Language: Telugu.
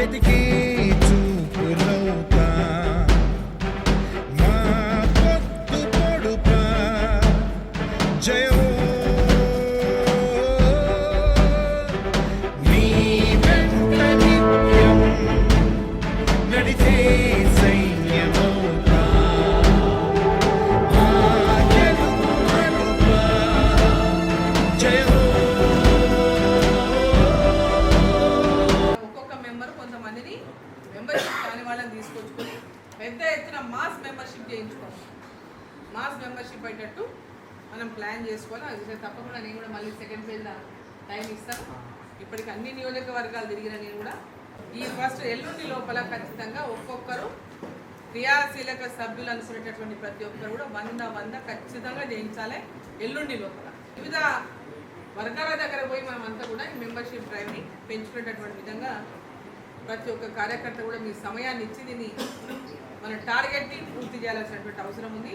వెతికి చూపులవుతా మా పొద్దు పొడుపా. జయ మెంబర్షిప్ కాని వాళ్ళని తీసుకొచ్చుకొని పెద్ద ఎత్తున మాస్ మెంబర్షిప్ చేయించుకోవాలి. మాస్ మెంబర్షిప్ అయ్యేటట్టు మనం ప్లాన్ చేసుకోవాలి. అది తప్పకుండా నేను కూడా మళ్ళీ సెకండ్ ఫేజ్ టైం ఇస్తాను. ఇప్పటికి అన్ని నియోజకవర్గాలు తిరిగిన నేను కూడా ఈ ఫస్ట్ ఎల్లుండి లోపల ఖచ్చితంగా ఒక్కొక్కరు క్రియాశీలక సభ్యులు అనుకునేటటువంటి ప్రతి ఒక్కరు కూడా వంద వంద ఖచ్చితంగా చేయించాలి ఎల్లుండి లోపల. వివిధ వర్గాల దగ్గర పోయి మనం అంతా కూడా ఈ మెంబర్షిప్ డ్రైవ్ని పెంచుకునేటటువంటి విధంగా ప్రతి ఒక్క కార్యకర్త కూడా మీ సమయాన్ని ఇచ్చి దీన్ని మన టార్గెట్ని పూర్తి చేయాల్సినటువంటి అవసరం ఉంది.